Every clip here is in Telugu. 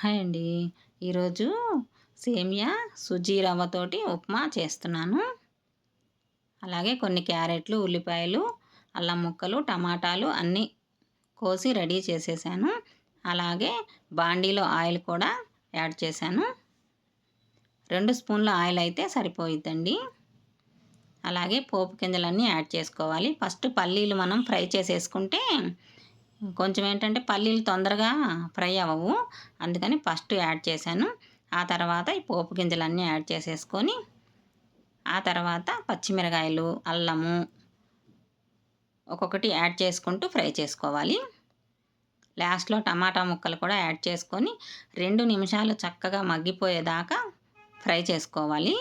హాయ్ అండి. ఈరోజు సేమియా సుజీ రవ్వతోటి ఉప్మా చేస్తున్నాను. అలాగే కొన్ని క్యారెట్లు ఉల్లిపాయలు అల్లం ముక్కలు టమాటాలు అన్నీ కోసి రెడీ చేసేసాను. అలాగే బాండీలో ఆయిల్ కూడా యాడ్ చేశాను. రెండు స్పూన్ల ఆయిల్ అయితే సరిపోయిద్దండి. అలాగే పోపు గింజలన్నీ యాడ్ చేసుకోవాలి. ఫస్ట్ పల్లీలు మనం ఫ్రై చేసేసుకుంటే కొంచెం ఏంటంటే పల్లీలు తొందరగా ఫ్రై అవ్వవు. అందుకని ఫస్ట్ యాడ్ చేశాను. ఆ తర్వాత ఈ పోపు గింజలన్నీ యాడ్ చేసేసుకొని ఆ తర్వాత పచ్చిమిరకాయలు అల్లము ఒక్కొక్కటి యాడ్ చేసుకుంటూ ఫ్రై చేసుకోవాలి. లాస్ట్లో టమాటా ముక్కలు కూడా యాడ్ చేసుకొని రెండు నిమిషాలు చక్కగా మగ్గిపోయేదాకా ఫ్రై చేసుకోవాలి.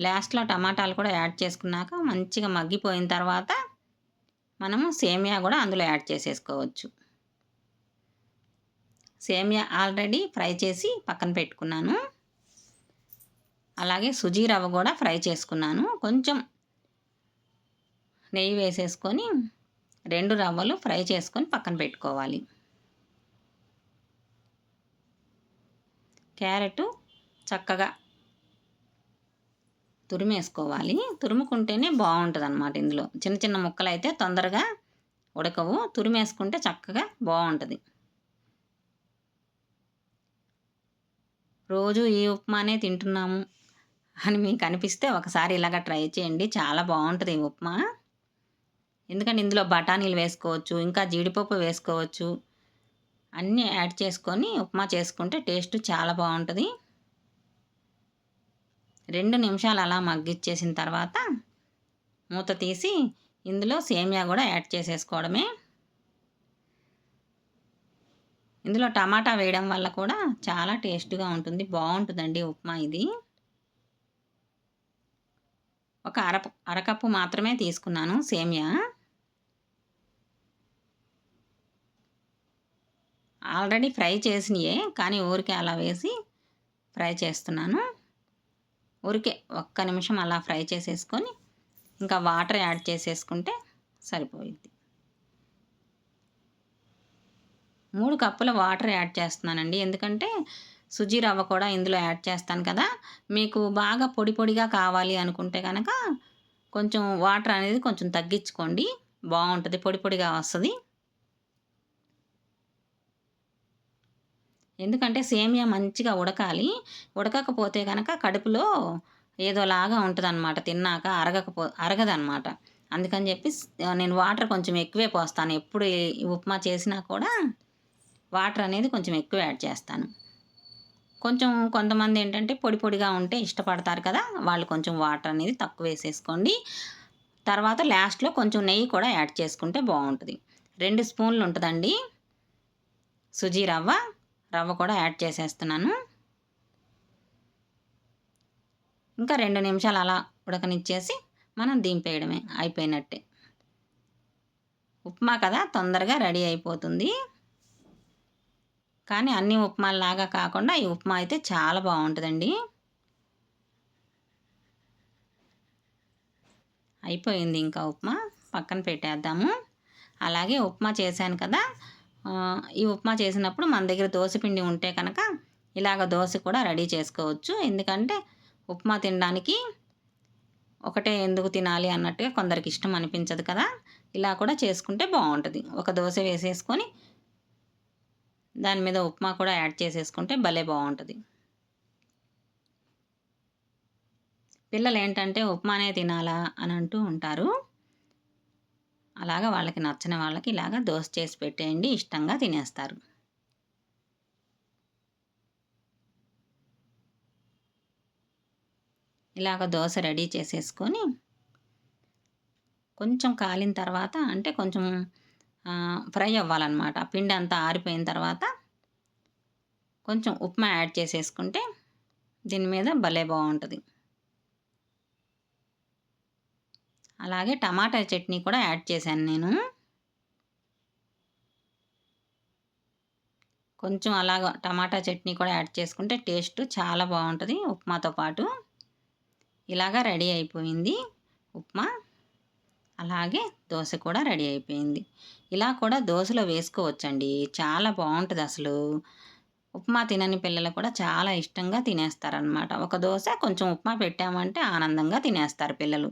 లాస్ట్లో టమాటాలు కూడా యాడ్ చేసుకున్నాక మంచిగా మగ్గిపోయిన తర్వాత మనము సేమియా కూడా అందులో యాడ్ చేసేసుకోవచ్చు. సేమియా ఆల్రెడీ ఫ్రై చేసి పక్కన పెట్టుకున్నాను. అలాగే సుజీ రవ్వ కూడా ఫ్రై చేసుకున్నాను. కొంచెం నెయ్యి వేసేసుకొని రెండు రవ్వలు ఫ్రై చేసుకొని పక్కన పెట్టుకోవాలి. క్యారెట్ చక్కగా తురిమేసుకోవాలి. తురుముకుంటేనే బాగుంటుంది అనమాట ఇందులో. చిన్న చిన్న ముక్కలు అయితే తొందరగా ఉడకవు. తురిమేసుకుంటే చక్కగా బాగుంటుంది. రోజు ఈ ఉప్మానే తింటున్నాము అని మీకు అనిపిస్తే ఒకసారి ఇలాగ ట్రై చేయండి. చాలా బాగుంటుంది ఈ ఉప్మా. ఎందుకంటే ఇందులో బఠానీలు వేసుకోవచ్చు ఇంకా జీడిపప్పు వేసుకోవచ్చు. అన్నీ యాడ్ చేసుకొని ఉప్మా చేసుకుంటే టేస్ట్ చాలా బాగుంటుంది. రెండు నిమిషాలు అలా మగ్గిచ్చేసిన తర్వాత మూత తీసి ఇందులో సేమియా కూడా యాడ్ చేసేసుకోవడమే. ఇందులో టమాటా వేయడం వల్ల కూడా చాలా టేస్ట్గా ఉంటుంది. బాగుంటుందండి ఉప్మా ఇది. ఒక అర అరకప్పు మాత్రమే తీసుకున్నాను సేమియా. ఆల్రెడీ ఫ్రై చేసినయే కానీ ఊరికే అలా వేసి ఫ్రై చేస్తున్నాను. ఊరికే ఒక్క నిమిషం అలా ఫ్రై చేసేసుకొని ఇంకా వాటర్ యాడ్ చేసేసుకుంటే సరిపోయింది మూడు కప్పుల వాటర్ యాడ్ చేస్తున్నానండి. ఎందుకంటే సుజీ రవ్వ కూడా ఇందులో యాడ్ చేస్తాను కదా. మీకు బాగా పొడి పొడిగా కావాలి అనుకుంటే కనుక కొంచెం వాటర్ అనేది కొంచెం తగ్గించుకోండి. బాగుంటుంది పొడి పొడిగా వస్తుంది. ఎందుకంటే సేమియా మంచిగా ఉడకాలి. ఉడకకపోతే కనుక కడుపులో ఏదోలాగా ఉంటుంది అనమాట తిన్నాక అరగకపో అరగదనమాట అందుకని చెప్పి నేను వాటర్ కొంచెం ఎక్కువే పోస్తాను. ఎప్పుడు ఉప్మా చేసినా కూడా వాటర్ అనేది కొంచెం ఎక్కువ యాడ్ చేస్తాను. కొంచెం కొంతమంది ఏంటంటే పొడి పొడిగా ఉంటే ఇష్టపడతారు కదా వాళ్ళు కొంచెం వాటర్ అనేది తక్కువ వేసేసుకోండి. తర్వాత లాస్ట్లో కొంచెం నెయ్యి కూడా యాడ్ చేసుకుంటే బాగుంటుంది. రెండు స్పూన్లు ఉంటుందండి. సుజీ రవ్వ రవ్వ కూడా యాడ్ చేసేస్తున్నాను. ఇంకా రెండు నిమిషాలు అలా ఉడకనిచ్చేసి మనం దింపేయడమే అయిపోయినట్టే. ఉప్మా కదా తొందరగా రెడీ అయిపోతుంది. కానీ అన్ని ఉప్మాలాగా కాకుండా ఈ ఉప్మా అయితే చాలా బాగుంటుందండి. అయిపోయింది ఇంకా ఉప్మా పక్కన పెట్టేద్దాము. అలాగే ఉప్మా చేశాను కదా ఈ ఉప్మా చేసినప్పుడు మన దగ్గర దోశపిండి ఉంటే కనుక ఇలాగ దోశ కూడా రెడీ చేసుకోవచ్చు. ఎందుకంటే ఉప్మా తినడానికి ఒకటే ఎందుకు తినాలి అన్నట్టుగా కొందరికి ఇష్టం అనిపించదు కదా. ఇలా కూడా చేసుకుంటే బాగుంటుంది. ఒక దోశ వేసేసుకొని దాని మీద ఉప్మా కూడా యాడ్ చేసేసుకుంటే భలే బాగుంటుంది. పిల్లలు ఏంటంటే ఉప్మానే తినాలా అని అంటూ ఉంటారు. అలాగా వాళ్ళకి నచ్చిన వాళ్ళకి ఇలాగ దోశ చేసి పెట్టేయండి ఇష్టంగా తినేస్తారు. ఇలాగ దోశ రెడీ చేసేసుకొని కొంచెం కాలిన తర్వాత అంటే కొంచెం ఫ్రై అవ్వాలన్నమాట. పిండి అంతా ఆరిపోయిన తర్వాత కొంచెం ఉప్మా యాడ్ చేసేసుకుంటే దీని మీద భలే బాగుంటుంది. అలాగే టమాటా చట్నీ కూడా యాడ్ చేశాను నేను. కొంచెం అలాగ టమాటా చట్నీ కూడా యాడ్ చేసుకుంటే టేస్ట్ చాలా బాగుంటుంది ఉప్మాతో పాటు. ఇలాగా రెడీ అయిపోయింది ఉప్మా. అలాగే దోశ కూడా రెడీ అయిపోయింది. ఇలా కూడా దోశలో వేసుకోవచ్చండి చాలా బాగుంటుంది అసలు. ఉప్మా తినని పిల్లలు కూడా చాలా ఇష్టంగా తినేస్తారనమాట ఒక దోశ కొంచెం ఉప్మా పెట్టామంటే ఆనందంగా తినేస్తారు పిల్లలు.